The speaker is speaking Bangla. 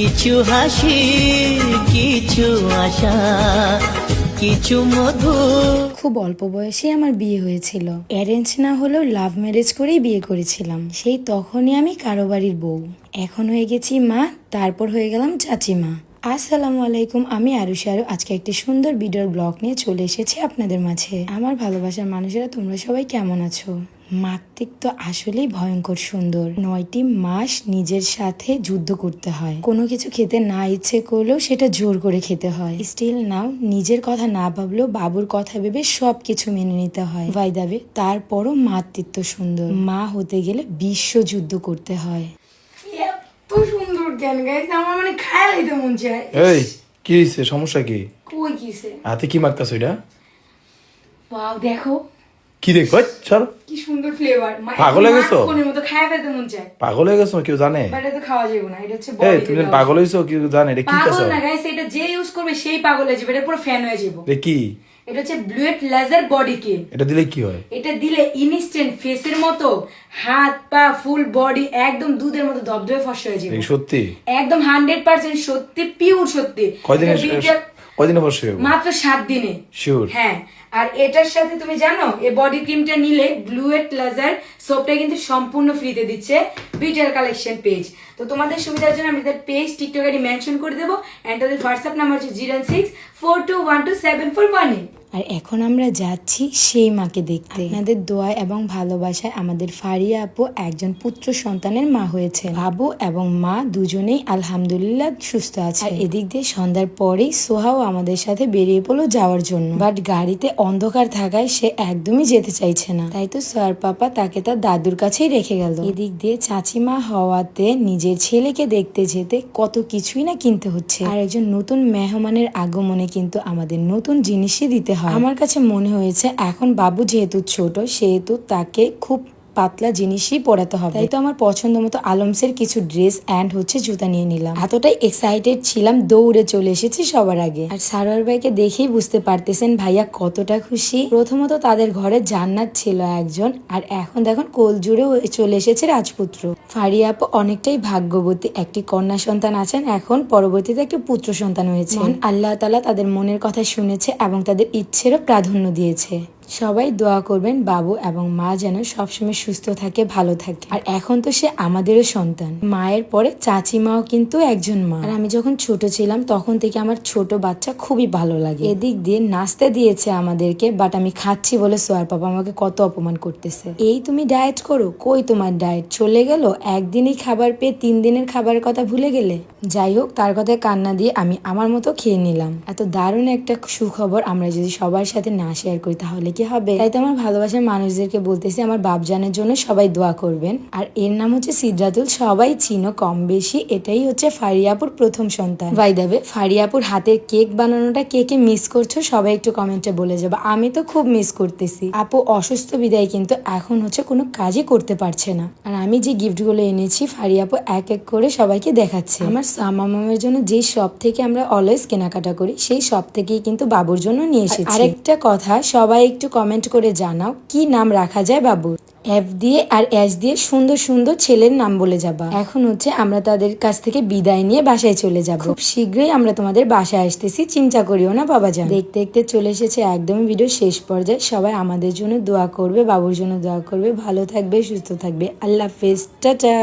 কিছু হাসি, কিছু আশা, কিছু মধু। খুব অল্প বয়সে আমার বিয়ে হয়েছিল। অ্যারেঞ্জ না হলেও লাভ ম্যারেজ করেই বিয়ে করেছিলাম। সেই তখনই আমি কারও বাড়ির বউ। এখন হয়ে গেছি মা, তারপর হয়ে গেলাম চাচিমা। আসসালামু আলাইকুম আমি আরুষি আরু আজকে একটি সুন্দর ভিডিওর ব্লগ নিয়ে চলে এসেছি আপনাদের মাঝে। আমার ভালোবাসার মানুষেরা, তোমরা সবাই কেমন আছো? মাকতিক তো আসলেই ভয়ঙ্কর সুন্দর। নয়টি মাস নিজের সাথে যুদ্ধ করতে হয়। কোনো কিছু খেতে না ইচ্ছে করলেও সেটা জোর করে খেতে হয়। স্টিল নাও, নিজের কথা না ভাবলেও বাবুর কথা ভেবে সব কিছু মেনে নিতে হয়। ভাইদাবে তারপরও মাতৃত্ব সুন্দর। মা হতে গেলে বিশ্ব যুদ্ধ করতে হয়। জ্ঞান গাইস আমার মানে মন চায়। এই কি হয়েছে সমস্যা কি? কই হাতে কি ওয়াও দেখো। কি দেখো? সর কি সুন্দর ফ্লেভার পাগল হয়ে গেছো? কোনের মতো খায়া ফেলতে মন চায়। পাগল হয়ে গেছো? কেউ জানে? এটা তো খাওয়া যাবে না এটা হচ্ছে এই তুমি। পাগল হয়েছো কেউ জানে? এটা কি পাগল না গাইস এটা যে ইউজ করবে সেই পাগল হয়ে যাবে এটা পুরো ফ্যান হয়ে যাবে এটা কি? এটা হচ্ছে ব্লুয়েট লেজার বডি ক্রিম। এটা দিলে কি হয়? এটা দিলে ইনস্ট্যান্ট ফেসের মতো হাত পা ফুল বডি একদম দুধের মতো ধবধবে ফর্সা হয়ে যাবে। সত্যি? একদম হান্ড্রেড পার্সেন্ট সত্যি পিওর সত্যি। কয়দিনে কয়দিনে বসে যাব? মাত্র সাত দিনে। শিওর হ্যাঁ আর এটার সাথে তুমি জানো এই বডি ক্রিমটা নিলে ব্লুয়েট লেজার সোপটা কিন্তু সম্পূর্ণ ফ্রিতে দিচ্ছে বিটার কালেকশন পেজ তো তোমাদের সুবিধার জন্য আমি তাদের পেজ টিকটক আইডি মেনশন করে দেবো অ্যান্ড তাদের হোয়াটসঅ্যাপ নাম্বার হচ্ছে zero six four two one two seven four one আর এখন আমরা যাচ্ছি সেই মাকে দেখতে। আপনাদের দোয়া এবং ভালোবাসায় আমাদের ফারিয়া আপু একজন পুত্র সন্তানের মা হয়েছে বাবু এবং মা দুজনেই আলহামদুলিল্লাহ সুস্থ আছে আর এদিক দিয়ে সন্ধ্যার পরেই সোহাও আমাদের সাথে বেরিয়ে পড়ল যাওয়ার জন্য। বাট গাড়িতে অন্ধকার থাকায় সে একদমই যেতে চাইছে না। তাই তো সোয়ার পাপা তাকে তার দাদুর কাছেই রেখে গেল। এদিক দিয়ে চাচিমা হওয়াতে নিজের ছেলেকে দেখতে যেতে কত কিছুই না কিনতে হচ্ছে। আর একজন নতুন মেহমানের আগমনে কিন্তু আমাদের নতুন জিনিসই দিতে হয়। আমার কাছে মনে হয়েছে এখন বাবু যেহেতু ছোট সেহেতু তাকে খুব পাতলা জিনিসই পরাতে হবে। তাই তো আমার পছন্দ মতো আলমসের কিছু ড্রেস অ্যান্ড হচ্ছে জুতা নিয়ে নিলাম। এতটাই এক্সাইটেড ছিলাম দৌড়ে চলে এসেছি সবার আগে। আর সারোয়ার ভাইকে দেখেই বুঝতে পারতেছেন ভাইয়া কতটা খুশি। প্রথমত তাদের ঘরে জান্নাত ছিল একজন আর এখন দেখুন কোল জুড়ে চলে এসেছে রাজপুত্র। ফারিয়া আপু অনেকটাই ভাগ্যবতী একটি কন্যা সন্তান আছেন এখন পরবর্তীতে একটি পুত্র সন্তান হয়েছে। আল্লাহ তালা তাদের মনের কথা শুনেছে এবং তাদের ইচ্ছেরও প্রাধান্য দিয়েছে। সবাই দোয়া করবেন বাবু এবং মা যেন সবসময় সুস্থ থাকে, ভালো থাকে। আর এখন তো সে আমাদেরও সন্তান। মায়ের পরে চাচিমাও কিন্তু একজন মা। আর আমি যখন ছোট ছিলাম, তখন থেকে আমার ছোট বাচ্চা খুবই ভালো লাগে। এদিক দিয়ে নাচতে দিয়েছে আমাদেরকে বাট আমি খাচ্ছি বলে সোয়ার পাপা আমাকে কত অপমান করতেছে। এই তুমি ডায়েট করো? কই তোমার ডায়েট চলে গেল? একদিনই খাবার পেয়ে তিন দিনের খাবারের কথা ভুলে গেলে? যাই হোক, তার কথায় কান্না দিয়ে আমি আমার মতো খেয়ে নিলাম। এত দারুণ একটা সুখবর আমরা যদি সবার সাথে না শেয়ার করি, তাহলে কি হবে? তাই তো আমার ভালোবাসার মানুষদেরকে বলতেছি আমার বাপজানের জন্য সবাই দোয়া করবেন। আর এর নাম হচ্ছে সিদ্ধাতুল সবাই চিনো কম বেশি এটাই হচ্ছে ফারিয়াপুর প্রথম সন্তান। ভাই দেবে ফারিয়াপুর হাতের কেক বানানোটা কে কে মিস করছ সবাই একটু কমেন্টে বলে যাবে। আমি তো খুব মিস করতেছি। আপু অসুস্থ বিদায় কিন্তু এখন হচ্ছে কোনো কাজই করতে পারছে না। আর আমি যে গিফটগুলো এনেছি ফারিয়াপু এক এক করে সবাইকে দেখাচ্ছে। আমার সামা মামের জন্য যে শপ থেকে আমরা অলওয়েজ কেনাকাটা করি সেই শপ থেকেই কিন্তু বাবুর জন্য নিয়ে এসেছি। আরেকটা কথা সবাই একটু কমেন্ট করে জানাও, কি নাম রাখা যায় বাবুর এফ দিয়ে আর এস দিয়ে সুন্দর সুন্দর ছেলের নাম বলে যাবা। এখন হচ্ছে আমরা তাদের কাছ থেকে বিদায় নিয়ে বাসায় চলে যাব। খুব শীঘ্রই আমরা তোমাদের বাসায় আসতেছি, চিন্তা করিও না বাবা যান দেখতে দেখতে চলে এসেছে একদমই ভিডিও শেষ পর্যায়ে। সবাই আমাদের জন্য দোয়া করবে, বাবুর জন্য দোয়া করবে। ভালো থাকবে, সুস্থ থাকবে। আল্লাহ হাফেজ। টাটা।